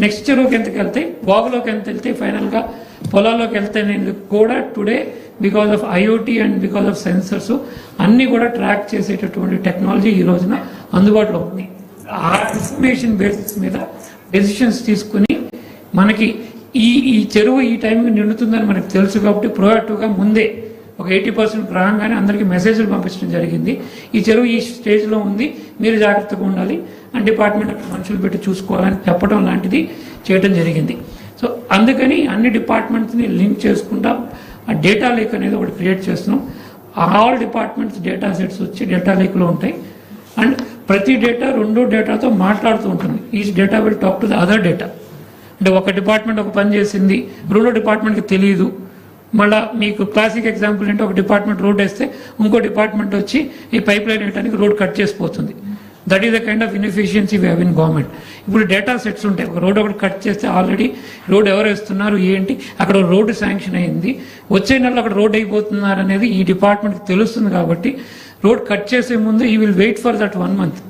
Next చెరువుకి ఎంతకు వెళ్తే వాగులోకి ఎంత వెళ్తే ఫైనల్గా పొలాల్లోకి వెళ్తే కూడా today because of IoT and because of sensors అన్ని కూడా ట్రాక్ చేసేటటువంటి టెక్నాలజీ ఈ రోజున అందుబాటులో ఉంది. ఆ ఇన్ఫర్మేషన్ బేసిస్ మీద డెసిషన్స్ తీసుకుని మనకి ఈ ఈ చెరువు ఈ టైంకి నిండుతుందని మనకు తెలుసు కాబట్టి ప్రోయాక్టివ్గా ముందే ఒక ఎయిటీ పర్సెంట్ రాగానే అందరికీ మెసేజ్లు పంపించడం జరిగింది. ఈ చెరువు ఈ స్టేజ్లో ఉంది. మీరు జాగ్రత్తగా ఉండాలి. అండ్ డిపార్ట్మెంట్ మనుషులు పెట్టి చూసుకోవాలని చెప్పడం లాంటిది చేయడం జరిగింది. సో అందుకని అన్ని డిపార్ట్మెంట్స్ని లింక్ చేసుకుంటా ఆ డేటా లేక్ అనేది ఒకటి క్రియేట్ చేస్తున్నాం. ఆల్ డిపార్ట్మెంట్స్ డేటా సెట్స్ వచ్చి డేటా లేక్లో ఉంటాయి. అండ్ ప్రతి డేటా రెండో డేటాతో మాట్లాడుతూ ఉంటుంది. Each data will talk to the other data. అంటే ఒక డిపార్ట్మెంట్ ఒక పని చేసింది. రెండో డిపార్ట్మెంట్కి తెలియదు మళ్ళా మీకు క్లాసిక్ ఎగ్జాంపుల్ ఏంటో ఒక డిపార్ట్మెంట్ రోడ్ వేస్తే ఇంకో డిపార్ట్మెంట్ వచ్చి ఈ పైప్ లైన్ వేయడానికి road cut చేసిపోతుంది. That is the kind of inefficiency we have in government ఇప్పుడు డేటా సెట్స్ ఉంటాయి. ఒక రోడ్ ఒకటి కట్ చేస్తే ఆల్రెడీ రోడ్ ఎవరు వేస్తున్నారు ఏంటి? అక్కడ రోడ్డు శాంక్షన్ అయింది. వచ్చే నెలలో అక్కడ రోడ్ అయిపోతున్నారు అనేది ఈ డిపార్ట్మెంట్కి తెలుస్తుంది కాబట్టి రోడ్ కట్ చేసే ముందు we will wait for that one month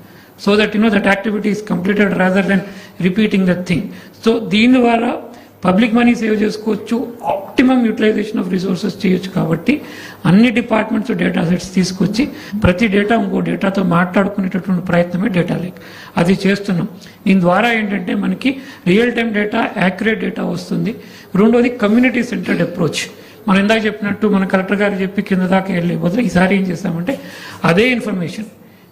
so that you know that activity is completed rather than repeating that thing so దీని ద్వారా పబ్లిక్ మనీ సేవ్ చేసుకోవచ్చు ఆప్టిమమ్ యూటిలైజేషన్ ఆఫ్ రిసోర్సెస్ చేయొచ్చు కాబట్టి అన్ని డిపార్ట్మెంట్స్ డేటా సెట్స్ తీసుకొచ్చి ప్రతి data ఇంకో డేటాతో మాట్లాడుకునేటటువంటి ప్రయత్నమే డేటా లేక్. అది చేస్తున్నాం. దీని ద్వారా ఏంటంటే మనకి real time data accurate data వస్తుంది. రెండోది కమ్యూనిటీ సెంటర్డ్ అప్రోచ్ మనం ఇందాక చెప్పినట్టు మన కలెక్టర్ గారు చెప్పి కింద దాకా వెళ్ళే బదులు ఈసారి ఏం చేస్తామంటే అదే ఇన్ఫర్మేషన్.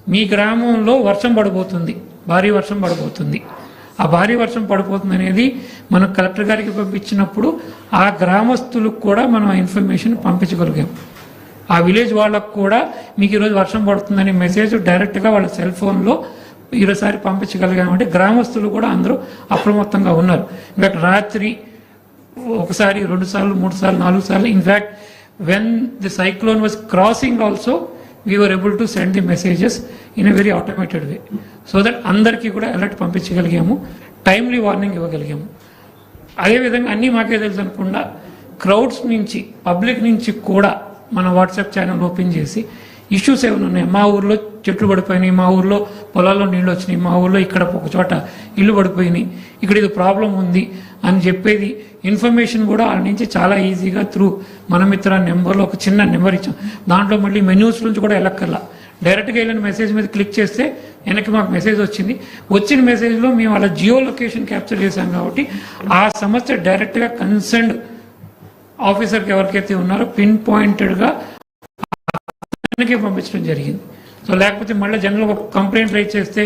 మీ గ్రామంలో వర్షం పడబోతుంది. భారీ వర్షం పడబోతుంది. ఆ భారీ వర్షం పడిపోతుంది అనేది మనం కలెక్టర్ గారికి పంపించినప్పుడు ఆ గ్రామస్తులకు కూడా మనం ఆ ఇన్ఫర్మేషన్ పంపించగలిగాం. ఆ విలేజ్ వాళ్ళకు కూడా మీకు ఈరోజు వర్షం పడుతుందనే మెసేజ్ డైరెక్ట్గా వాళ్ళ సెల్ ఫోన్లో ఈరోసారి పంపించగలిగామంటే గ్రామస్తులు కూడా అందరూ అప్రమత్తంగా ఉన్నారు. ఇన్ఫాక్ట్ రాత్రి ఒకసారి రెండు సార్లు మూడు సార్లు నాలుగు సార్లు. In fact when the cyclone was crossing also we were able to send the messages in a very automated way so that అందరికీ కూడా అలర్ట్ పంపించగలిగాము టైమ్లీ వార్నింగ్ ఇవ్వగలిగాము. అదేవిధంగా అన్నీ మాకే తెలుసు అనుకుండా క్రౌడ్స్ నుంచి పబ్లిక్ నుంచి కూడా మన వాట్సాప్ ఛానల్ ఓపెన్ చేసి ఇష్యూస్ ఏమైనా ఉన్నాయి? మా ఊర్లో చెట్లు పడిపోయినాయి మా ఊర్లో పొలాల్లో నీళ్ళు వచ్చినాయి మా ఊర్లో ఇక్కడ ఒక చోట ఇల్లు పడిపోయినాయి ఇక్కడ ఇది ప్రాబ్లం ఉంది అని చెప్పేది ఇన్ఫర్మేషన్ కూడా వాళ్ళ నుంచి చాలా ఈజీగా త్రూ మన మిత్ర నెంబర్లో ఒక చిన్న నెంబర్ ఇచ్చాం. దాంట్లో మళ్ళీ మెన్యూస్ నుంచి కూడా వెళ్ళక్కర్లా. డైరెక్ట్గా వెళ్ళిన మెసేజ్ మీద క్లిక్ చేస్తే వెనక్కి మాకు మెసేజ్ వచ్చింది. వచ్చిన మెసేజ్లో మేము అలా జియో లొకేషన్ క్యాప్చర్ చేశాం కాబట్టి ఆ సమస్య డైరెక్ట్గా కన్సర్న్డ్ ఆఫీసర్కి ఎవరికైతే ఉన్నారో పిన్ పాయింటెడ్గా అతనికే పంపించడం జరిగింది. సో లేకపోతే మళ్ళీ జనరల్ ఒక కంప్లైంట్ రైట్ చేస్తే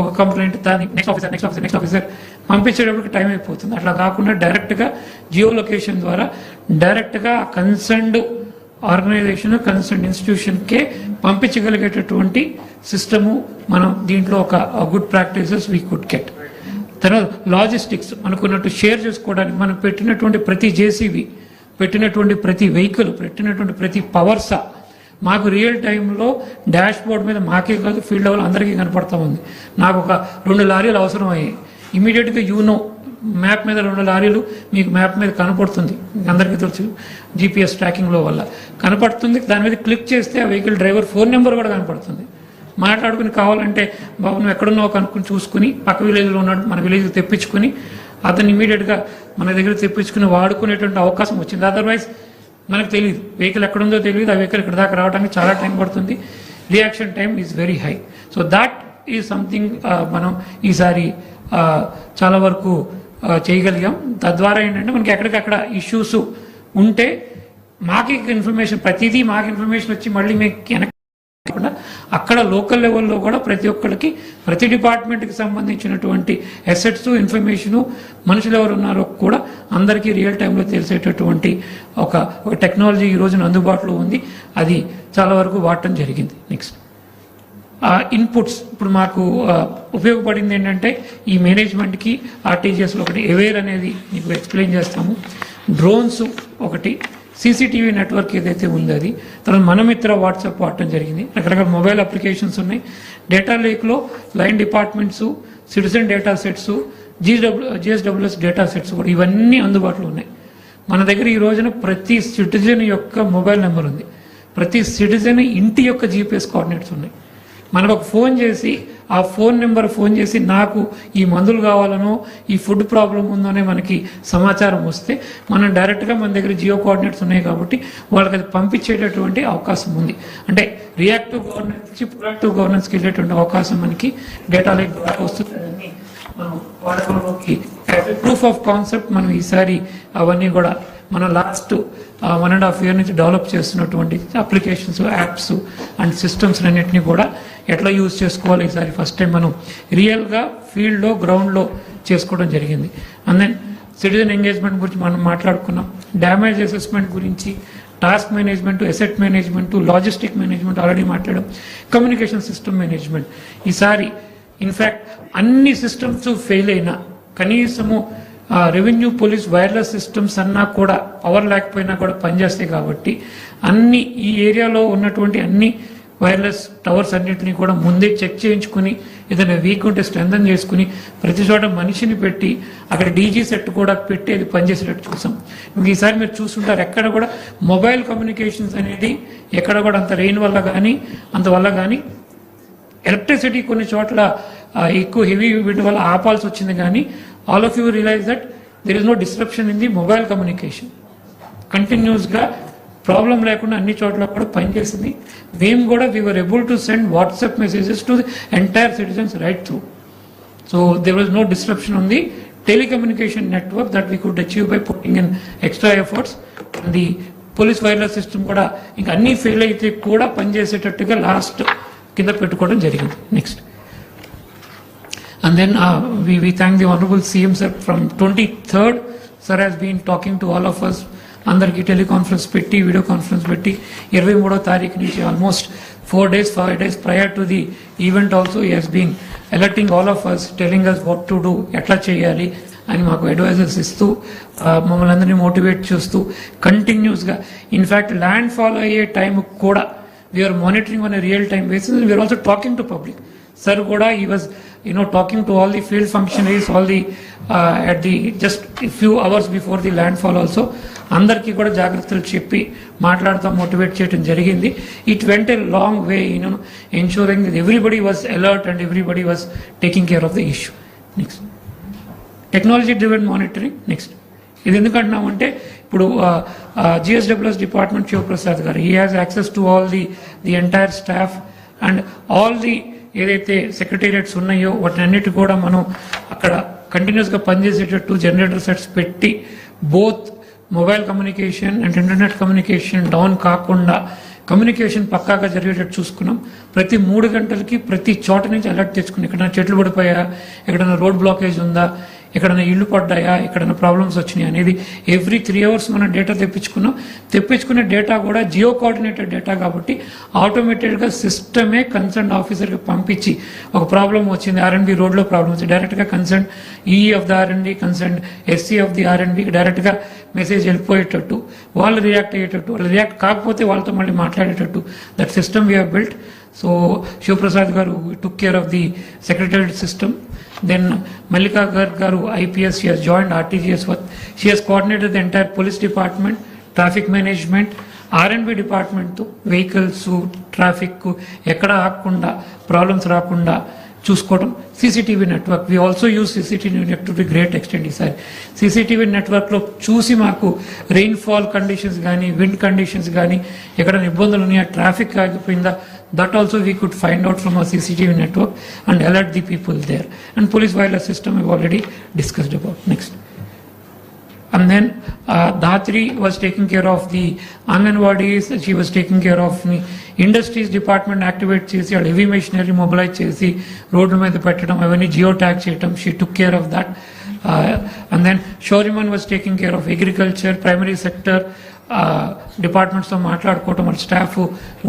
ఒక కంప్లైంట్ దాని next officer next officer next officer పంపించేటప్పటికి time అయిపోతుంది. అట్లా కాకుండా డైరెక్ట్గా జియో లొకేషన్ ద్వారా డైరెక్ట్గా కన్సర్న్డ్ ఆర్గనైజేషన్ కన్సర్న్ ఇన్స్టిట్యూషన్కే పంపించగలిగేటటువంటి సిస్టము మనం దీంట్లో ఒక good practices we could get తర్వాత లాజిస్టిక్స్ మనకున్నట్టు షేర్ చేసుకోవడానికి మనం పెట్టినటువంటి ప్రతి జేసీబీ పెట్టినటువంటి ప్రతి వెహికల్ పెట్టినటువంటి ప్రతి పవర్సా మాకు రియల్ టైంలో డాష్ బోర్డ్ మీద మాకే కాదు ఫీల్డ్ లెవెల్ అందరికీ కనపడతా ఉంది. నాకు ఒక రెండు లారీలు అవసరం అయ్యాయి ఇమీడియట్గా యూనో మ్యాప్ మీద రెండు లారీలు మీకు మ్యాప్ మీద కనపడుతుంది. మీకు అందరికీ తెలుసు జీపీఎస్ ట్రాకింగ్లో వల్ల. కనపడుతుంది దాని మీద క్లిక్ చేస్తే ఆ వెహికల్ డ్రైవర్ ఫోన్ నెంబర్ కూడా కనపడుతుంది. మాట్లాడుకుని కావాలంటే బాబు నువ్వు ఎక్కడున్నావు కనుక్కుని చూసుకుని పక్క విలేజ్లో ఉన్నాడు మన విలేజ్కి తెప్పించుకుని అతను ఇమీడియట్గా మన దగ్గర తెప్పించుకుని వాడుకునేటువంటి అవకాశం వచ్చింది. అదర్వైజ్ మనకు తెలియదు వెహికల్ ఎక్కడుందో తెలియదు ఆ వెహికల్ ఇక్కడ దాకా రావడానికి చాలా టైం పడుతుంది. Reaction time is very high so that is something మనం ఈసారి uh, చాలా వరకు uh, చేయగలిగాం. తద్వారా ఏంటంటే మనకి ఎక్కడికక్కడ ఇష్యూస్ ఉంటే మాకు ఇన్ఫర్మేషన్ ప్రతిదీ మాకు ఇన్ఫర్మేషన్ వచ్చి మళ్ళీ మీకు వెనక్కి అక్కడ లోకల్ లెవెల్లో కూడా ప్రతి ఒక్కరికి ప్రతి డిపార్ట్మెంట్కి సంబంధించినటువంటి అసెట్స్ ఇన్ఫర్మేషను మనుషులు ఎవరు ఉన్నారో కూడా అందరికీ రియల్ టైంలో తెలిసేటటువంటి ఒక ఒక టెక్నాలజీ ఈ రోజున అందుబాటులో ఉంది. అది చాలా వరకు వాడటం జరిగింది. నెక్స్ట్ ఇన్పుట్స్ ఇప్పుడు మాకు ఉపయోగపడింది ఏంటంటే ఈ మేనేజ్మెంట్కి ఆర్టీజీఎస్లో ఒకటి అవేర్ అనేది మీకు ఎక్స్ప్లెయిన్ చేస్తాము. డ్రోన్స్ ఒకటి సీసీటీవీ నెట్వర్క్ ఏదైతే ఉందో అది. తర్వాత మనమిత్ర వాట్సాప్ వాడటం జరిగింది. రకరకాల మొబైల్ అప్లికేషన్స్ ఉన్నాయి. Data లేక్లో line departments citizen data sets GW GSWS data sets కూడా ఇవన్నీ అందుబాటులో ఉన్నాయి. మన దగ్గర ఈ రోజున ప్రతి సిటిజన్ యొక్క మొబైల్ నెంబర్ ఉంది. ప్రతి సిటిజన్ ఇంటి యొక్క జీపీఎస్ కోఆర్డినేట్స్ ఉన్నాయి. మనకు ఒక ఫోన్ చేసి ఆ ఫోన్ నెంబర్ ఫోన్ చేసి నాకు ఈ మందులు కావాలనో ఈ ఫుడ్ ప్రాబ్లం ఉందోనే మనకి సమాచారం వస్తే మనం డైరెక్ట్గా మన దగ్గర జియో కోఆర్డినేట్స్ ఉన్నాయి కాబట్టి వాళ్ళకి అది పంపించేటటువంటి అవకాశం ఉంది. అంటే రియాక్టివ్ గవర్నెన్స్ నుంచి ప్రొయాక్టివ్ గవర్నెన్స్కి వెళ్ళేటువంటి అవకాశం మనకి డేటా లైక్ ద్వారా వస్తుంది మనం వాడకంలోకి ప్రూఫ్ ఆఫ్ కాన్సెప్ట్ మనం ఈసారి అవన్నీ కూడా మనం last one and half year నుంచి డెవలప్ చేస్తున్నటువంటి అప్లికేషన్స్ యాప్స్ అండ్ సిస్టమ్స్ అన్నింటినీ కూడా ఎట్లా యూజ్ చేసుకోవాలి ఈసారి? ఫస్ట్ టైం మనం రియల్గా ఫీల్డ్లో గ్రౌండ్లో చేసుకోవడం జరిగింది. అండ్ దెన్ సిటిజన్ ఎంగేజ్మెంట్ గురించి మనం మాట్లాడుకున్నాం. డ్యామేజ్ అసెస్మెంట్ గురించి task management asset management logistic management already మాట్లాడాం. కమ్యూనికేషన్ సిస్టమ్ మేనేజ్మెంట్ ఈసారి ఇన్ఫ్యాక్ట్ అన్ని సిస్టమ్స్ ఫెయిల్ అయినా కనీసము రెవెన్యూ పోలీస్ వైర్లెస్ సిస్టమ్స్ అన్నా కూడా పవర్ లేకపోయినా కూడా పనిచేస్తాయి కాబట్టి అన్ని ఈ ఏరియాలో ఉన్నటువంటి అన్ని వైర్లెస్ టవర్స్ అన్నింటినీ కూడా ముందే చెక్ చేయించుకుని ఏదైనా వీక్ ఉంటే స్ట్రెంథన్ చేసుకుని ప్రతి చోట మనిషిని పెట్టి అక్కడ డీజీ సెట్ కూడా పెట్టి అది పనిచేసేటట్టు చూసాం. ఇంక ఈసారి మీరు చూస్తుంటారు ఎక్కడ కూడా మొబైల్ కమ్యూనికేషన్స్ అనేది ఎక్కడ కూడా అంత రెయిన్ వల్ల కానీ అంత వల్ల కానీ ఎలక్ట్రిసిటీ కొన్ని చోట్ల ఎక్కువ హెవీ వీటి వల్ల ఆపాల్సి వచ్చింది కానీ all of you realize that there is no disruption in the mobile communication కంటిన్యూస్గా ప్రాబ్లం లేకుండా అన్ని చోట్ల కూడా పనిచేసింది. మేము కూడా we were able to send WhatsApp messages to the entire citizens right through so there was no disruption ఉంది telecommunication telecommunication network that we could achieve by putting in extra efforts. The police wireless system కూడా ఇంకా అన్ని fail అయితే కూడా పనిచేసేటట్టుగా last కింద పెట్టుకోవడం జరిగింది. Next And then uh, we, we thank the Honorable CM sir from 23rd, sir has been talking to all of us. అందరికి teleconference పెట్టి వీడియో కాన్ఫరెన్స్ పెట్టి ఇరవై మూడో తారీఖు నుంచి almost four days five days prior to the event also has been alerting all of us telling us what to do ఎట్లా చేయాలి అని మాకు అడ్వైజర్స్ ఇస్తూ మమ్మల్ని అందరినీ మోటివేట్ చేస్తూ కంటిన్యూస్గా ఇన్ఫ్యాక్ట్ ల్యాండ్ ఫాల్ అయ్యే టైం కూడా we are monitoring on real time basis we are also talking to public sir కూడా he was you know talking to all the field functionaries all the uh, at the just a few hours before the landfall also. అందరికీ కూడా జాగ్రత్తలు చెప్పి మాట్లాడుతూ motivate చేయడం జరిగింది it went a long way you know ensuring everybody was alert and everybody was taking care of the issue next technology driven monitoring next ఇది ఎందుకంటున్నామంటే ఇప్పుడు GSWS department Shivaprasad garu he has access to all the the entire staff and all the ఏదైతే secretariats ఉన్నాయో వాటినన్నిటి కూడా మనం అక్కడ కంటిన్యూస్గా పనిచేసేటట్టు జనరేటర్ సెట్స్ పెట్టి both mobile communication and internet communication down కాకుండా కమ్యూనికేషన్ పక్కాగా జరిగేటట్టు చూసుకున్నాం. ప్రతి మూడు గంటలకి ప్రతి చోట నుంచి అలర్ట్ తెచ్చుకుని ఎక్కడైనా చెట్లు పడిపోయా ఎక్కడైనా రోడ్ బ్లాకేజ్ ఉందా? ఎక్కడైనా ఇల్లు పడ్డాయా ఎక్కడైనా ప్రాబ్లమ్స్ వచ్చినాయి అనేది ఎవ్రీ త్రీ అవర్స్ మనం డేటా తెప్పించుకున్నాం. తెప్పించుకునే డేటా కూడా జియో కోఆర్డినేటెడ్ డేటా కాబట్టి ఆటోమేటెడ్గా సిస్టమే కన్సర్న్ ఆఫీసర్కి పంపించి ఒక ప్రాబ్లం వచ్చింది ఆర్ఎన్బి రోడ్లో ప్రాబ్లం వచ్చింది. డైరెక్ట్గా concern EE of the R and B concern SE of the ఆర్ఎండ్బికి డైరెక్ట్గా మెసేజ్ వెళ్ళిపోయేటట్టు వాళ్ళు రియాక్ట్ అయ్యేటట్టు వాళ్ళు రియాక్ట్ కాకపోతే వాళ్ళతో మళ్ళీ మాట్లాడేటట్టు that system we built so Shivaprasad garu took care of the secretary system then Mallika garu garu IPS she has join RTGS work she has coordinated the entire police department traffic management R and B డిపార్ట్మెంట్తో vehicles traffic ఎక్కడ ఆగకుండా problems రాకుండా చూసుకోవడం CCTV network. We also use CCTV network to great extent ఈసారి CCTV నెట్వర్క్లో చూసి మాకు rainfall conditions కానీ wind conditions కానీ ఎక్కడైనా ఇబ్బందులు ఉన్నాయా? Traffic ఆగిపోయిందా? That also we could find out from a CCTV network and alert the people there and police wireless system I've already discussed about next And then uh, Dhatri was taking care of the Anganwadis, she was taking care of the industries department activate చేసి వాళ్ళు heavy machinery mobilise చేసి రోడ్ల మీద పెట్టడం అవన్నీ geo tag చేయడం she took care of that and then షోరిమన్ was taking care of agriculture primary sector డిపార్ట్మెంట్స్తో మాట్లాడుకోవటం వాళ్ళ స్టాఫ్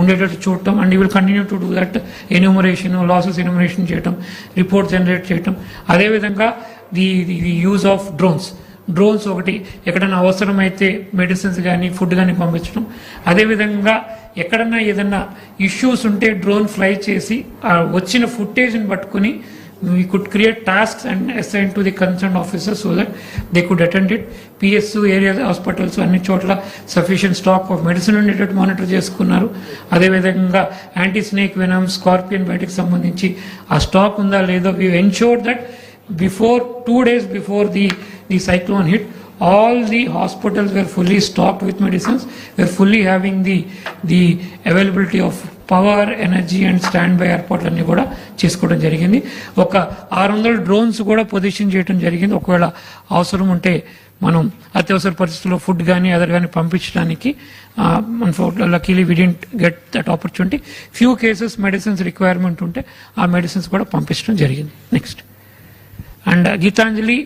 ఉండేటట్టు చూడటం and he will continue to do that enumeration losses enumeration చేయటం రిపోర్ట్ జనరేట్ చేయటం అదేవిధంగా the the use of drones drones ఒకటి ఎక్కడైనా అవసరమైతే మెడిసిన్స్ కానీ ఫుడ్ కానీ పంపించడం. అదేవిధంగా ఎక్కడన్నా ఏదన్నా ఇష్యూస్ ఉంటే డ్రోన్ ఫ్లై చేసి ఆ వచ్చిన ఫుటేజ్ని పట్టుకుని we could create tasks and assign to the concern officer so that they could attend it పిఎస్సు area hospitals అన్ని చోట్ల సఫిషియెంట్ స్టాక్ ఆఫ్ మెడిసిన్ ఉండేటట్టు మానిటర్ చేసుకున్నారు. అదేవిధంగా యాంటీ స్నేక్ వెనమ్ స్కార్పియన్ బయటకు సంబంధించి ఆ స్టాక్ ఉందా లేదో we ensure that before two days before the the cyclone hit all the hospitals were fully stocked with medicines were fully having the the availability of power energy and stand by ఏర్పాట్లన్నీ కూడా చేసుకోవడం జరిగింది. ఒక ఆరు వందల drones కూడా position చేయడం జరిగింది. ఒకవేళ అవసరం ఉంటే మనం అత్యవసర పరిస్థితుల్లో ఫుడ్ కానీ అదర్ కానీ పంపించడానికి luckily we didn't get that opportunity few cases medicines requirement ఉంటే ఆ మెడిసిన్స్ కూడా పంపించడం జరిగింది. Next and Gitanjali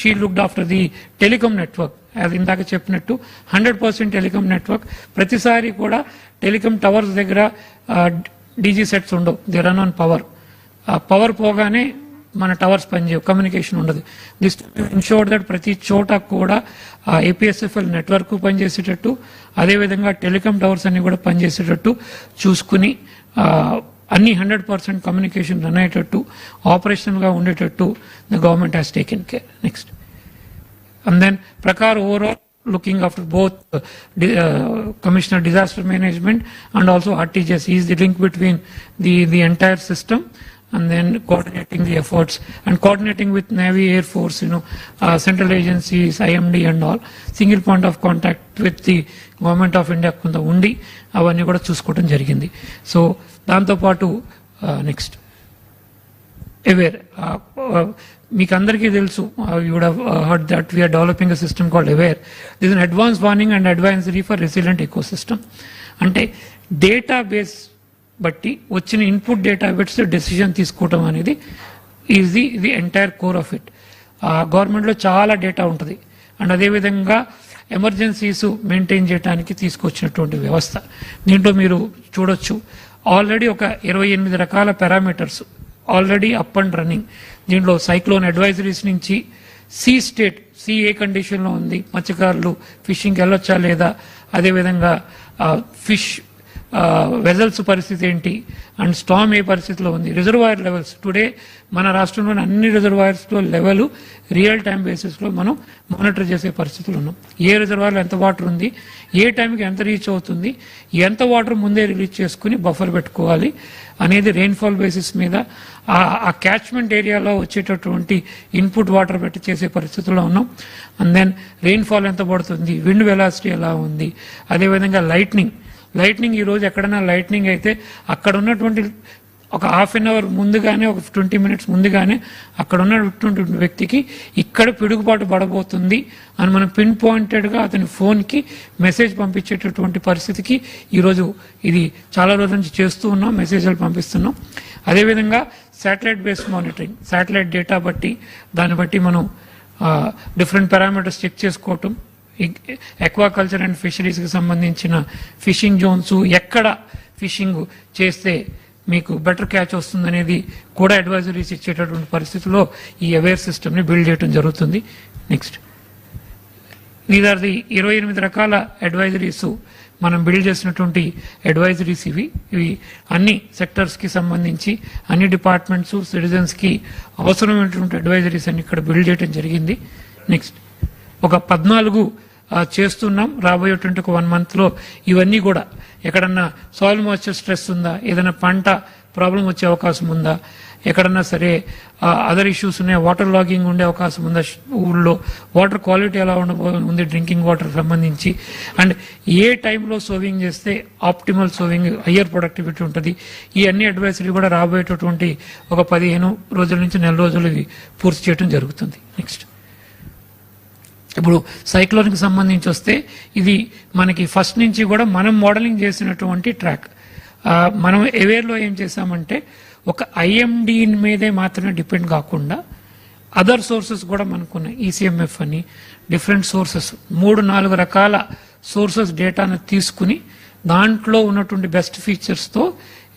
she looked after the telecom network అది ఇందాక చెప్పినట్టు హండ్రెడ్ పర్సెంట్ టెలికాం నెట్వర్క్ ప్రతిసారి కూడా టెలికాం టవర్స్ దగ్గర uh, డీజీ సెట్స్ ఉండవు. The run on power power పోగానే మన టవర్స్ పనిచేయవు. కమ్యూనికేషన్ ఉండదు. దిస్ ఇన్షోర్ దట్ ప్రతి చోట కూడా uh, ఏపీఎస్ఎఫ్ఎల్ నెట్వర్క్ పనిచేసేటట్టు అదేవిధంగా టెలికాం టవర్స్ అన్ని కూడా పనిచేసేటట్టు చూసుకుని uh, అన్ని హండ్రెడ్ పర్సెంట్ కమ్యూనికేషన్ రన్ అయ్యేటట్టు ఆపరేషనల్గా ఉండేటట్టు the government has taken care next and then Prakar overall looking after both uh, di- uh, Commissioner Disaster Management and also RTGS. He is the link between the, the entire system and then coordinating the efforts and coordinating with Navy, Air Force, you know, uh, central agencies, IMD and all. Single point of contact with the Government of India కొంత ఉండి అవన్నీ కూడా చూసుకోవడం జరిగింది so దాంతోపాటు next aware మీకు అందరికీ తెలుసు you would heard that we are developing a system called aware this an advance warning and advisory for resilient ecosystem అంటే డేటా బేస్ బట్టి వచ్చిన ఇన్పుట్ డేటాబేట్స్ డెసిషన్ తీసుకోవటం అనేది is the the entire core of it గవర్నమెంట్లో చాలా data ఉంటుంది. And అదేవిధంగా emergencies maintain చేయడానికి తీసుకొచ్చినటువంటి వ్యవస్థ. దీంట్లో మీరు చూడొచ్చు. ఆల్రెడీ ఒక ఇరవై ఎనిమిది రకాల parameters already up and running దీంట్లో సైక్లోన్ అడ్వైజరీస్ నుంచి సీ స్టేట్ సీ ఏ కండిషన్లో ఉంది. మత్స్యకారులు ఫిషింగ్కి వెళ్ళొచ్చా లేదా? అదేవిధంగా ఫిష్ వెజల్స్ పరిస్థితి ఏంటి? అండ్ స్టామ్ ఏ పరిస్థితిలో ఉంది? Reservoir levels. టుడే మన రాష్ట్రంలోని అన్ని రిజర్వాయర్స్లో లెవెల్ రియల్ టైం బేసిస్లో మనం మానిటర్ చేసే పరిస్థితులు ఉన్నాం. ఏ రిజర్వాయర్లో ఎంత వాటర్ ఉంది? ఏ టైంకి ఎంత రీచ్ అవుతుంది? ఎంత వాటర్ ముందే రిలీజ్ చేసుకుని బఫర్ పెట్టుకోవాలి అనేది రెయిన్ఫాల్ బేసిస్ మీద ఆ- క్యాచ్మెంట్ ఏరియాలో వచ్చేటటువంటి ఇన్పుట్ వాటర్ పెట్టి చేసే పరిస్థితుల్లో ఉన్నాం. అండ్ దెన్ రెయిన్ఫాల్ ఎంత పడుతుంది? విండ్ వెలాసిటీ ఎలా ఉంది? అదేవిధంగా లైట్నింగ్ లైట్నింగ్ ఈరోజు ఎక్కడైనా లైట్నింగ్ అయితే అక్కడ ఉన్నటువంటి ఒక హాఫ్ అన్ అవర్ ముందుగానే ఒక ట్వంటీ మినిట్స్ ముందుగానే అక్కడ ఉన్నటువంటి వ్యక్తికి ఇక్కడ పిడుగుబాటు పడబోతుంది అని మనం పిన్ పాయింటెడ్గా అతని ఫోన్కి మెసేజ్ పంపించేటటువంటి పరిస్థితికి ఈరోజు ఇది చాలా రోజుల నుంచి చేస్తూ ఉన్నాం మెసేజ్లు పంపిస్తున్నాం. అదేవిధంగా satellite based monitoring satellite data బట్టి దాన్ని బట్టి మనం డిఫరెంట్ పారామీటర్స్ చెక్ చేసుకోవటం ఎక్వాకల్చర్ అండ్ ఫిషరీస్కి సంబంధించిన ఫిషింగ్ జోన్స్ ఎక్కడ ఫిషింగ్ చేస్తే మీకు బెటర్ క్యాచ్ వస్తుందనేది కూడా అడ్వైజరీస్ ఇచ్చేటటువంటి పరిస్థితుల్లో ఈ అవేర్ సిస్టమ్ని బిల్డ్ చేయడం జరుగుతుంది. నెక్స్ట్ దీస్ ఆర్ ది ఇరవై ఎనిమిది రకాల అడ్వైజరీస్ మనం బిల్డ్ చేసినటువంటి అడ్వైజరీస్ ఇవి. ఇవి అన్ని సెక్టర్స్కి సంబంధించి అన్ని డిపార్ట్మెంట్స్ సిటిజన్స్కి అవసరమైనటువంటి అడ్వైజరీస్ అన్ని ఇక్కడ బిల్డ్ చేయడం జరిగింది. నెక్స్ట్ ఒక పద్నాలుగు చేస్తున్నాం. రాబోయేటువంటి ఒక వన్ మంత్లో ఇవన్నీ కూడా. ఎక్కడన్నా సాయిల్ మాయిశ్చర్ స్ట్రెస్ ఉందా? ఏదైనా పంట ప్రాబ్లం వచ్చే అవకాశం ఉందా? ఎక్కడన్నా సరే అదర్ ఇష్యూస్ ఉన్నాయి. వాటర్ లాగింగ్ ఉండే అవకాశం ఉందా? ఊళ్ళో వాటర్ క్వాలిటీ ఎలా ఉండబో ఉంది? డ్రింకింగ్ వాటర్ సంబంధించి. అండ్ ఏ టైంలో సోవింగ్ చేస్తే ఆప్టిమల్ సోవింగ్ హయ్యర్ ప్రొడక్టివిటీ ఉంటుంది? ఈ అన్ని అడ్వైజరీ కూడా రాబోయేటటువంటి ఒక పదిహేను రోజుల నుంచి నెల రోజులు పూర్తి చేయడం జరుగుతుంది. నెక్స్ట్ ఇప్పుడు సైక్లోన్కి సంబంధించి వస్తే ఇది మనకి ఫస్ట్ నుంచి కూడా మనం మోడలింగ్ చేసినటువంటి ట్రాక్. మనం ఎవేర్లో ఏం చేసామంటే ఒక ఐఎండి మీదే మాత్రమే డిపెండ్ కాకుండా అదర్ సోర్సెస్ కూడా మనకున్నాయి. ఈసీఎంఎఫ్ అని డిఫరెంట్ సోర్సెస్ మూడు నాలుగు రకాల సోర్సెస్ డేటాను తీసుకుని దాంట్లో ఉన్నటువంటి బెస్ట్ ఫీచర్స్తో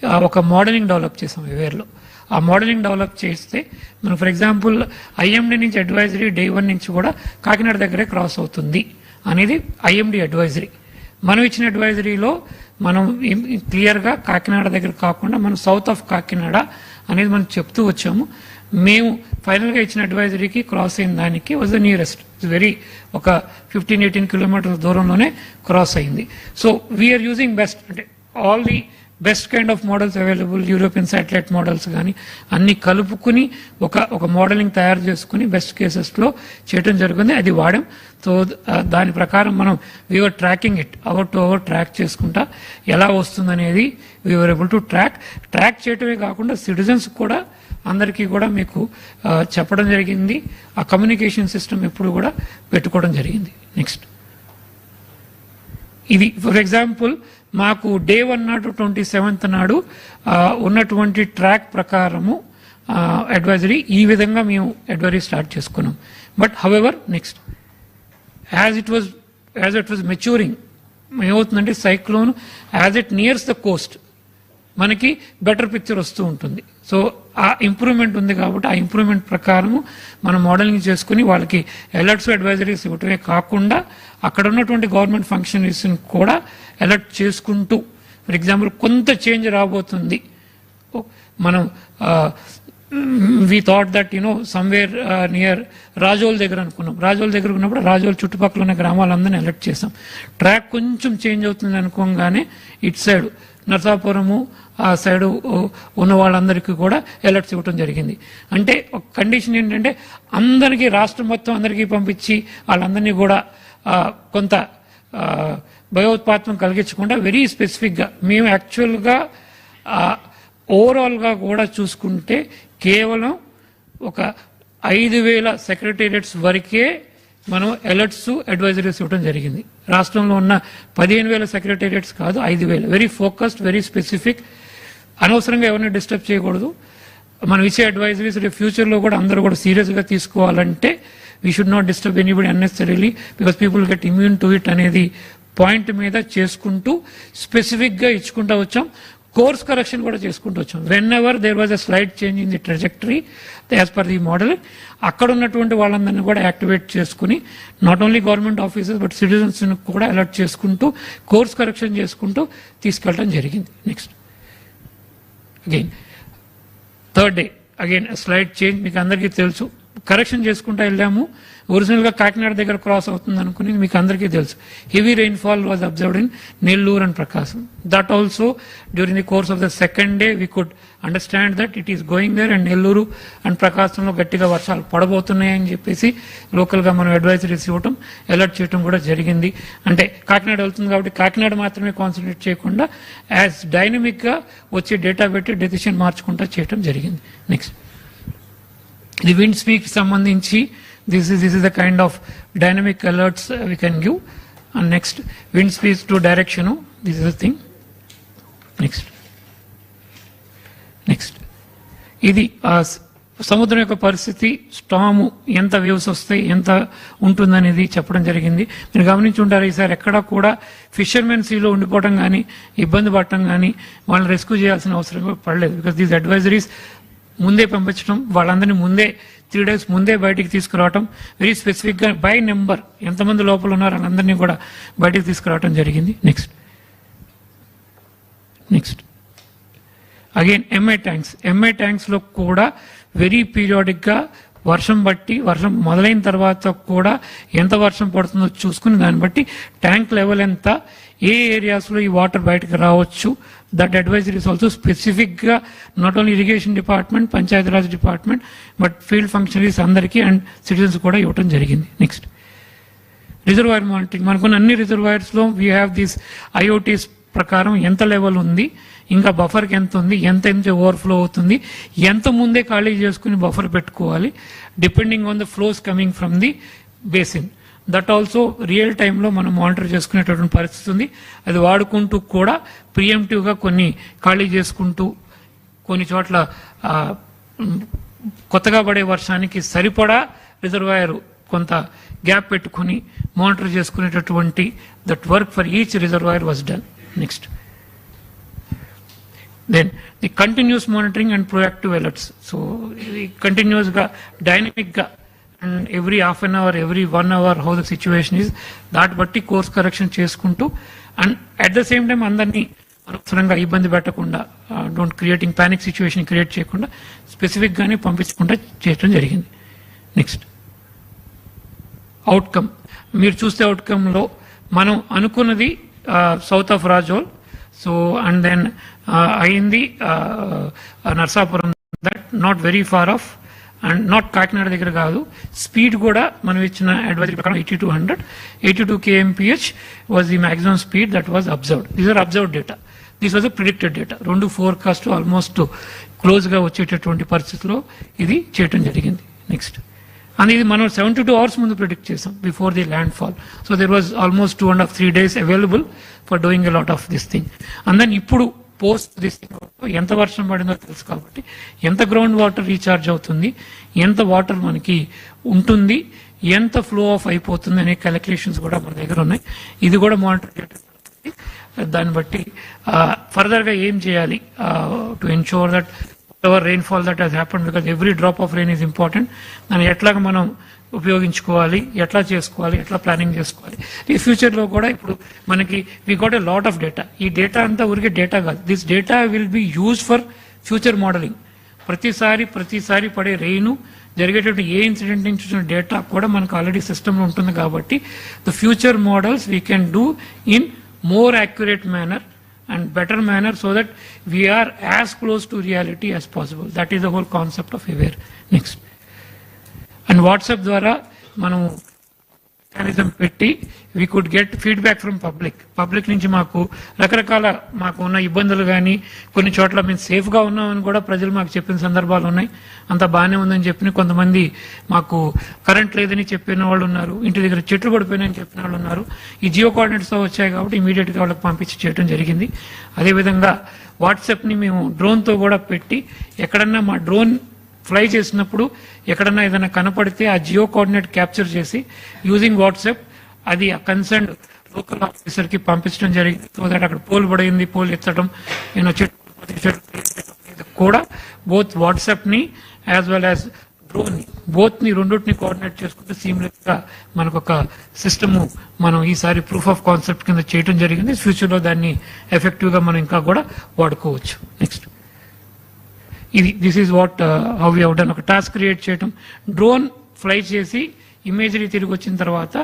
ఒక మోడలింగ్ డెవలప్ చేసాం ఎవేర్లో ఆ మోడలింగ్ డెవలప్ చేస్తే మనం ఫర్ ఎగ్జాంపుల్ ఐఎండి నుంచి అడ్వైజరీ డే వన్ నుంచి కూడా కాకినాడ దగ్గరే క్రాస్ అవుతుంది అనేది ఐఎండి అడ్వైజరీ మనం ఇచ్చిన అడ్వైజరీలో మనం క్లియర్గా కాకినాడ దగ్గర కాకుండా మనం సౌత్ ఆఫ్ కాకినాడ అనేది మనం చెప్తూ వచ్చాము. మేము ఫైనల్గా ఇచ్చిన అడ్వైజరీకి క్రాస్ అయిన దానికి వాజ్ ద నియరెస్ట్ వెరీ ఒక ఫిఫ్టీన్ ఎయిటీన్ కిలోమీటర్ల దూరంలోనే క్రాస్ అయింది. So we are using best అంటే all the best kind of models available European satellite models కానీ అన్ని కలుపుకుని ఒక ఒక మోడలింగ్ తయారు చేసుకుని బెస్ట్ కేసెస్లో చేయడం జరిగింది అది వాడాం. సో దాని ప్రకారం మనం we are tracking it hour to hour track చేసుకుంటా ఎలా వస్తుందనేది we are able to track track చేయటమే కాకుండా సిటిజన్స్ కూడా అందరికీ కూడా మీకు చెప్పడం జరిగింది. ఆ కమ్యూనికేషన్ సిస్టమ్ ఎప్పుడు కూడా పెట్టుకోవడం జరిగింది. నెక్స్ట్ ఇది ఫర్ ఎగ్జాంపుల్ మాకు డే వన్ నాడు ట్వంటీ సెవెంత్ నాడు ఉన్నటువంటి ట్రాక్ ప్రకారము అడ్వైజరీ ఈ విధంగా మేము అడ్వైజరీ స్టార్ట్ చేసుకున్నాం. But however next as it was as it was maturing ఏమవుతుందంటే cyclone as it nears the coast మనకి బెటర్ పిక్చర్ వస్తూ ఉంటుంది. సో ఆ ఇంప్రూవ్మెంట్ ఉంది కాబట్టి ఆ ఇంప్రూవ్మెంట్ ప్రకారము మనం మోడలింగ్ చేసుకుని వాళ్ళకి అలర్ట్స్ అడ్వైజరీస్ ఇవ్వటమే కాకుండా అక్కడ ఉన్నటువంటి గవర్నమెంట్ ఫంక్షనరీస్ని కూడా అలర్ట్ చేసుకుంటూ ఫర్ ఎగ్జాంపుల్ కొంత చేంజ్ రాబోతుంది. మనం we thought that you know somewhere near Razole దగ్గర అనుకున్నాం. రాజోల్ దగ్గర ఉన్నప్పుడు రాజోల్ చుట్టుపక్కల ఉన్న గ్రామాలందరినీ అలర్ట్ చేసాం ట్రాక్ కొంచెం చేంజ్ అవుతుంది అనుకోగానే ఇటు సైడ్ నర్సాపురము ఆ సైడు ఉన్న వాళ్ళందరికీ కూడా అలర్ట్స్ ఇవ్వడం జరిగింది. అంటే ఒక కండిషన్ ఏంటంటే అందరికీ రాష్ట్రం మొత్తం అందరికీ పంపించి వాళ్ళందరినీ కూడా కొంత భయోత్పాతం కలిగించకుండా వెరీ స్పెసిఫిక్గా మేము యాక్చువల్గా ఓవరాల్గా కూడా చూసుకుంటే కేవలం ఒక ఐదు వేల సెక్రటేరియట్స్ వరకే మనం అలర్ట్స్ అడ్వైజరీస్ ఇవ్వడం జరిగింది. రాష్ట్రంలో ఉన్న పదిహేను వేల సెక్రటేరియట్స్ కాదు ఐదు వేలు. వెరీ ఫోకస్డ్ వెరీ స్పెసిఫిక్ అనవసరంగా ఎవరిని డిస్టర్బ్ చేయకూడదు. మనం ఇచ్చే అడ్వైజరీస్ రేపు ఫ్యూచర్లో కూడా అందరూ కూడా సీరియస్గా తీసుకోవాలంటే we should not disturb anybody unnecessarily because people get immune to it అనేది పాయింట్ మీద చేసుకుంటూ స్పెసిఫిక్గా ఇచ్చుకుంటూ వచ్చాం. కోర్స్ కరెక్షన్ కూడా చేసుకుంటూ వచ్చాం. Whenever there was a slight change in the trajectory as per the model అక్కడ ఉన్నటువంటి వాళ్ళందరినీ కూడా యాక్టివేట్ చేసుకుని not only government offices but citizens కూడా అలర్ట్ చేసుకుంటూ కోర్స్ కరెక్షన్ చేసుకుంటూ తీసుకెళ్ళడం జరిగింది. Next again third day again slight change మీకు అందరికీ తెలుసు. కరెక్షన్ చేసుకుంటూ వెళ్ళాము ఒరిజినల్గా కాకినాడ దగ్గర క్రాస్ అవుతుంది అనుకుని మీకు అందరికీ తెలుసు. Heavy rainfall was observed in Nellore and Prakasam that also during the course of the second day we could understand that it is going there and Nellore and ప్రకాశంలో గట్టిగా వర్షాలు పడబోతున్నాయని చెప్పేసి లోకల్గా మనం అడ్వైజరీస్ ఇవ్వటం అలర్ట్ చేయటం కూడా జరిగింది. అంటే కాకినాడ వెళ్తుంది కాబట్టి కాకినాడ మాత్రమే కాన్సన్ట్రేట్ చేయకుండా యాజ్ డైనమిక్గా వచ్చే డేటా పెట్టి డెసిషన్ మార్చుకుంటా చేయటం జరిగింది. నెక్స్ట్ ఇది విండ్ స్పీక్ సంబంధించి this is this is the kind of dynamic alerts we can give. And next wind speed to direction. This is the thing next next ఇది ఆ సముద్రం యొక్క పరిస్థితి స్టాము ఎంత వేవ్స్ వస్తాయి ఎంత ఉంటుందనేది చెప్పడం జరిగింది. మీరు గమనించి ఉంటారు ఈసారి ఎక్కడా కూడా ఫిషర్మెన్ సీలో ఉండిపోవడం కానీ ఇబ్బంది పడటం కానీ వాళ్ళని రెస్క్యూ చేయాల్సిన అవసరం పడలేదు. బికాస్ దీస్ అడ్వైజరీస్ ముందే పంపించడం వాళ్ళందరినీ ముందే త్రీ డేస్ ముందే బయటికి తీసుకురావటం వెరీ స్పెసిఫిక్గా బై నెంబర్ ఎంతమంది లోపల ఉన్నారో వాళ్ళందరినీ కూడా బయటికి తీసుకురావటం జరిగింది. Next next again MI tanks MA ట్యాంక్స్లో కూడా వెరీ పీరియాడిక్గా వర్షం బట్టి వర్షం మొదలైన తర్వాత కూడా ఎంత వర్షం పడుతుందో చూసుకుని దాన్ని బట్టి ట్యాంక్ లెవెల్ ఎంత ఏ ఏరియాస్లో ఈ వాటర్ బయటకు రావచ్చు? దట్ అడ్వైజరీ ఇస్ ఆల్సో స్పెసిఫిక్గా not only irrigation department Panchayati Raj department but field functionaries అందరికీ అండ్ సిటిజన్స్ కూడా ఇవ్వటం జరిగింది. నెక్స్ట్ రిజర్వాయర్ మానిటరింగ్ మనకున్న అన్ని రిజర్వాయర్స్లో వీ హ్యావ్ దీస్ ఐఓటీస్ ప్రకారం ఎంత లెవెల్ ఉంది? ఇంకా బఫర్కి ఎంత ఉంది? ఎంత ఎంత ఓవర్ఫ్లో అవుతుంది? ఎంత ముందే ఖాళీ చేసుకుని బఫర్ పెట్టుకోవాలి? Depending on the flows coming from the basin that also real టైంలో మనం మానిటర్ చేసుకునేటటువంటి పరిస్థితి ఉంది. అది వాడుకుంటూ కూడా ప్రియంటివ్గా కొన్ని ఖాళీ చేసుకుంటూ కొన్ని చోట్ల కొత్తగా పడే వర్షానికి సరిపడా రిజర్వాయర్ కొంత గ్యాప్ పెట్టుకుని మానిటర్ చేసుకునేటటువంటి that work for each reservoir was done next then the continuous monitoring and proactive alerts so ఇది కంటిన్యూస్గా డైనమిక్గా and every half an hour every one hour how the situation is దాటి బట్టి course correction చేసుకుంటూ and at the same time అందరినీ అనవసరంగా ఇబ్బంది పెట్టకుండా don't creating panic situation create చేయకుండా స్పెసిఫిక్ గానే పంపించకుండా చేయడం జరిగింది. నెక్స్ట్ అవుట్కమ్ మీరు చూస్తే అవుట్కమ్లో మనం అనుకున్నది south of Razole so and then అయింది Narsapuram that not very far off and not Kakinada దగ్గర కాదు. స్పీడ్ కూడా మనం ఇచ్చిన అడ్వైజరీ ప్రకారం eighty two hundred eighty two KMPH was the maximum speed that was observed these are observed data this was predicted data రెండు forecast almost క్లోజ్గా వచ్చేటటువంటి పరిస్థితిలో ఇది చేయటం జరిగింది. నెక్స్ట్ అండ్ ఇది మనం సెవెంటీ టూ అవర్స్ ముందు ప్రిడిక్ట్ చేసాం before the land fall so there was almost two and half three days available for doing a lot of this thing and then ఇప్పుడు పోస్ట్ దిస్ ఎంత వర్షం పడిందో తెలుసు కాబట్టి ఎంత గ్రౌండ్ వాటర్ రీఛార్జ్ అవుతుంది ఎంత వాటర్ మనకి ఉంటుంది ఎంత ఫ్లో ఆఫ్ అయిపోతుంది అనే క్యాలిక్యులేషన్స్ కూడా మన దగ్గర ఉన్నాయి. ఇది కూడా మానిటర్ చేయడం దాన్ని బట్టి ఫర్దర్గా ఏం చేయాలి? To ensure that ever rainfall that has happen because every drop of rain is important దాన్ని ఎట్లాగ మనం ఉపయోగించుకోవాలి ఎట్లా చేసుకోవాలి ఎట్లా ప్లానింగ్ చేసుకోవాలి. ఈ ఫ్యూచర్లో కూడా ఇప్పుడు మనకి we got a lot of data ఈ డేటా అంతా ఊరికే డేటా కాదు. This data will be use for future modelling ప్రతిసారి ప్రతిసారి పడే రెయిన్ జరిగేటటువంటి ఏ ఇన్సిడెంట్ నుంచి వచ్చిన డేటా కూడా మనకు ఆల్రెడీ సిస్టంలో ఉంటుంది కాబట్టి the future models we can do in more accurate manner and better manner so that we are as close to reality as possible. That is the whole concept of aware. Next. And WhatsApp ద్వారా మనం mechanism పెట్టి we could get feedback from public public నుంచి మాకు రకరకాల మాకు ఉన్న ఇబ్బందులు కానీ కొన్ని చోట్ల మేము సేఫ్గా ఉన్నామని కూడా ప్రజలు మాకు చెప్పిన సందర్భాలు ఉన్నాయి. అంత బాగానే ఉందని చెప్పిన కొంతమంది మాకు కరెంట్ లేదని చెప్పిన వాళ్ళు ఉన్నారు. ఇంటి దగ్గర చెట్లు పడిపోయినాయని చెప్పిన వాళ్ళు ఉన్నారు. ఈ జియో కోఆర్డినేట్స్తో వచ్చాయి కాబట్టి ఇమీడియట్గా వాళ్ళకి పంపించి చేయడం జరిగింది. అదేవిధంగా వాట్సాప్ని మేము డ్రోన్తో కూడా పెట్టి ఎక్కడన్నా మా డ్రోన్ ఫ్లై చేసినప్పుడు ఎక్కడన్నా ఏదైనా కనపడితే ఆ జియో కోఆర్డినేట్ క్యాప్చర్ చేసి యూజింగ్ వాట్సాప్ అది ఆ కన్సర్న్ లోకల్ ఆఫీసర్కి పంపించడం జరిగింది. సో దట్ అక్కడ పోల్ పడింది పోల్ ఎత్తడం నేను చెట్టు చెట్టు కూడా బోత్ వాట్సాప్ని యాజ్ వెల్ యాజ్ డ్రోన్ బోత్ని రెండింటిని కోఆర్డినేట్ చేసుకుంటే సీమ్లెస్గా మనకు ఒక సిస్టమ్ మనం ఈసారి ప్రూఫ్ ఆఫ్ కాన్సెప్ట్ కింద చేయడం జరిగింది. ఫ్యూచర్లో దాన్ని ఎఫెక్టివ్గా మనం ఇంకా కూడా వాడుకోవచ్చు. నెక్స్ట్ ఇది this is what how you done ఒక టాస్క్ క్రియేట్ చేయడం డ్రోన్ ఫ్లై చేసి ఇమేజరీ తిరిగి వచ్చిన తర్వాత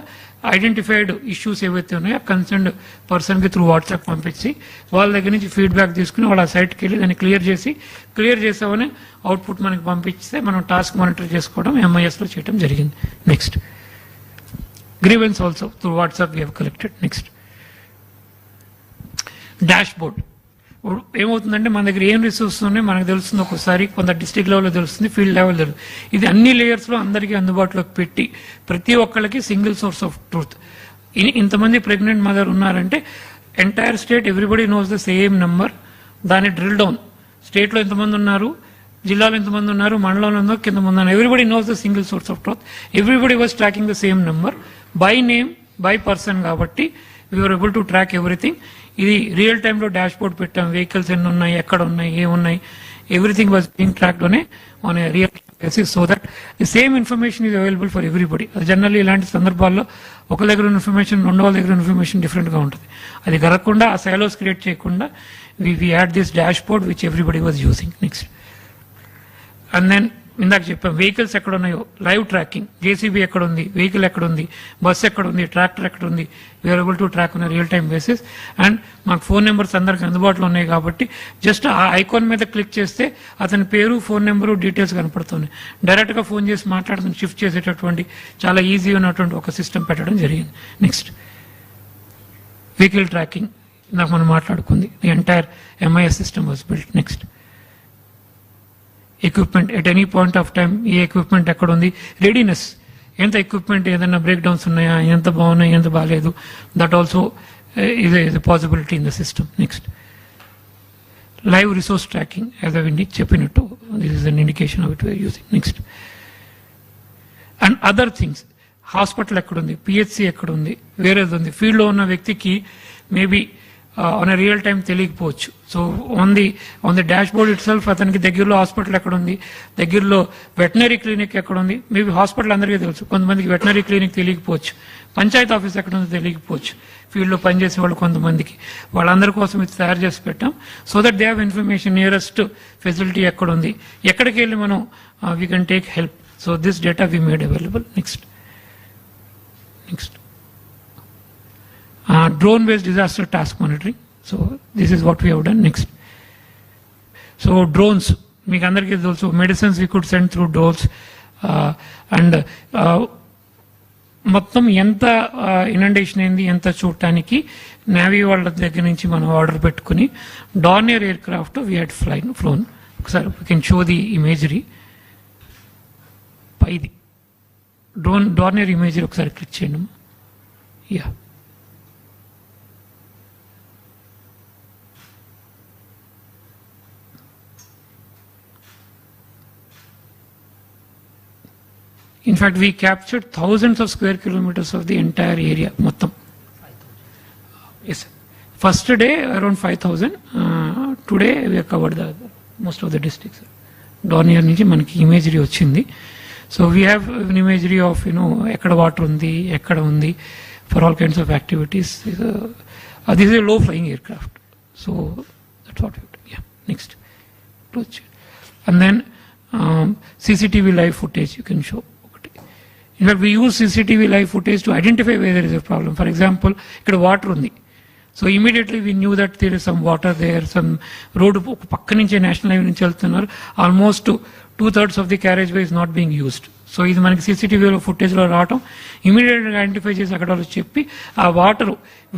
ఐడెంటిఫైడ్ ఇష్యూస్ ఏవైతే ఉన్నాయో కన్సర్న్డ్ పర్సన్కి త్రూ వాట్సాప్ పంపించి వాళ్ళ దగ్గర నుంచి ఫీడ్బ్యాక్ తీసుకుని వాళ్ళ సైట్కి వెళ్ళి దాన్ని క్లియర్ చేసి క్లియర్ చేసామని అవుట్పుట్ మనకి పంపిస్తే మనం టాస్క్ మానిటర్ చేసుకోవడం ఎంఐఎస్లో చేయడం జరిగింది. Next grievance also through WhatsApp we collected next dashboard ఏమవుతుందంటే మన దగ్గర ఏం రిసోర్స్ ఉన్నాయి మనకు తెలుస్తుంది ఒకసారి కొంత డిస్ట్రిక్ట్ లెవెల్లో తెలుస్తుంది ఫీల్డ్ లెవెల్ తెలుస్తుంది. ఇది అన్ని లేయర్స్లో అందరికీ అందుబాటులోకి పెట్టి ప్రతి ఒక్కళ్ళకి సింగిల్ సోర్స్ ఆఫ్ ట్రూత్ ఇంతమంది ప్రెగ్నెంట్ మదర్ ఉన్నారంటే entire state everybody knows the same number దాని డ్రిల్ డౌన్ స్టేట్లో ఎంతమంది ఉన్నారు జిల్లాలో ఎంతమంది ఉన్నారు మండలంలో ఉందో కింద మంది ఉన్నారు. Everybody knows the single source of truth everybody was tracking the same number by name by person కాబట్టి we are able to track everything ఇది రియల్ టైంలో డాష్ బోర్డ్ పెట్టాం. వెహికల్స్ ఎన్ని ఉన్నాయి ఎక్కడ ఉన్నాయి ఏమున్నాయి. ఎవ్రీథింగ్ వాజ్ బీంగ్ ట్రాక్డ్ అనే మన real basis so that the same information is available for everybody అది జనరల్లీ ఇలాంటి సందర్భాల్లో ఒక దగ్గర ఇన్ఫర్మేషన్ రెండు వాళ్ళ దగ్గర ఇన్ఫర్మేషన్ డిఫరెంట్గా ఉంటుంది. అది జరగకుండా ఆ సైలోస్ క్రియేట్ చేయకుండా we we had this dashboard which everybody was using next and then ఇందాక చెప్పాం వెహికల్స్ ఎక్కడ ఉన్నాయో లైవ్ ట్రాకింగ్ జేసీబీ ఎక్కడ ఉంది వెహికల్ ఎక్కడ ఉంది బస్ ఎక్కడ ఉంది ట్రాక్టర్ ఎక్కడ ఉంది వేరబుల్ టు ట్రాక్ ఉన్న రియల్ టైం బేసిస్ అండ్ మాకు ఫోన్ నెంబర్స్ అందరికి అందుబాటులో ఉన్నాయి కాబట్టి జస్ట్ ఆ ఐకాన్ మీద క్లిక్ చేస్తే అతని పేరు ఫోన్ నెంబరు డీటెయిల్స్ కనపడుతున్నాయి. డైరెక్ట్గా ఫోన్ చేసి మాట్లాడుతున్న షిఫ్ట్ చేసేటటువంటి చాలా ఈజీ ఉన్నటువంటి ఒక సిస్టమ్ పెట్టడం జరిగింది. నెక్స్ట్ వెహికల్ ట్రాకింగ్ ఇందాక మనం మాట్లాడుకుంది the entire MIS system was built next equipment at any point of time A equipment ఎక్కడ ఉంది? రెడీనెస్ ఎంత ఎక్విప్మెంట్ ఏదైనా బ్రేక్ డౌన్స్ ఉన్నాయా? ఎంత బాగున్నాయి? ఎంత బాగాలేదు? That also is is possibility in the system next live resource tracking as అవి చెప్పినట్టు. This is an indication of it where using next and other things hospital ఎక్కడుంది పిహెచ్సి ఎక్కడుంది వేరేది ఉంది? ఫీల్డ్లో ఉన్న వ్యక్తికి మేబీ ఆన్ రియల్ టైం తెలియకపోవచ్చు so on the on the dashboard itself అతనికి దగ్గరలో హాస్పిటల్ ఎక్కడ ఉంది దగ్గరలో వెటనరీ క్లినిక్ ఎక్కడ ఉంది మేబీ హాస్పిటల్ అందరికీ తెలుసు. కొంతమందికి వెటనరీ క్లినిక్ తెలియకపోవచ్చు. పంచాయత్ ఆఫీస్ ఎక్కడ ఉందో తెలియకపోవచ్చు ఫీల్డ్లో పనిచేసే వాళ్ళు కొంతమందికి. వాళ్ళందరి కోసం ఇది తయారు చేసి పెట్టాం. So that they have information nearest facility ఎక్కడ ఉంది ఎక్కడికి వెళ్ళి మనం we can take help so this data we made available next next drone based disaster task monitoring. So this is what we have done next. So drones, మీకు అందరికీ తెలుసు medicines we could send through doors and మొత్తం ఎంత uh, inundation అయింది ఎంత చూడటానికి navy వాళ్ళ దగ్గర నుంచి మనం ఆర్డర్ పెట్టుకుని Dornier aircraft we had flying flown ఒకసారి we can show the imagery పైది. డ్రోన్ డార్నియర్ ఇమేజరీ ఒకసారి క్లిక్ చేయండి. Yeah In fact, we captured thousands of square kilometers of the entire area, మొత్తం. Yes. First day around 5,000. Uh, today we have covered the most of the districts. Dornier నుంచి మనకి imagery వచ్చింది so we have imagery of you know ఎక్కడ water ఉంది ఎక్కడ ఉంది for all kinds of activities this a low flying aircraft so that's what ya next close and then CCTV live footage you can show. In fact, we use CCTV live footage to identify where there is a problem. For example, ఇక్కడ water ఉంది. So immediately we knew that there is some water there some road పక్క నుంచే national highway నుంచి వెళ్తున్నారు. Almost two thirds of the carriageway is not being used so ఇది మనకి సీసీటీవీలో ఫుటేజ్లో రావటం. ఇమీడియట్గా ఐడెంటిఫై చేసి అక్కడ వాళ్ళు చెప్పి ఆ water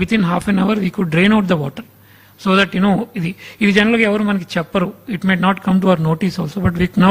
with in half an hour we could drain out the water so that you know ఇది ఇది జనరల్గా ఎవరు మనకి చెప్పరు. It may not come to our notice also but with now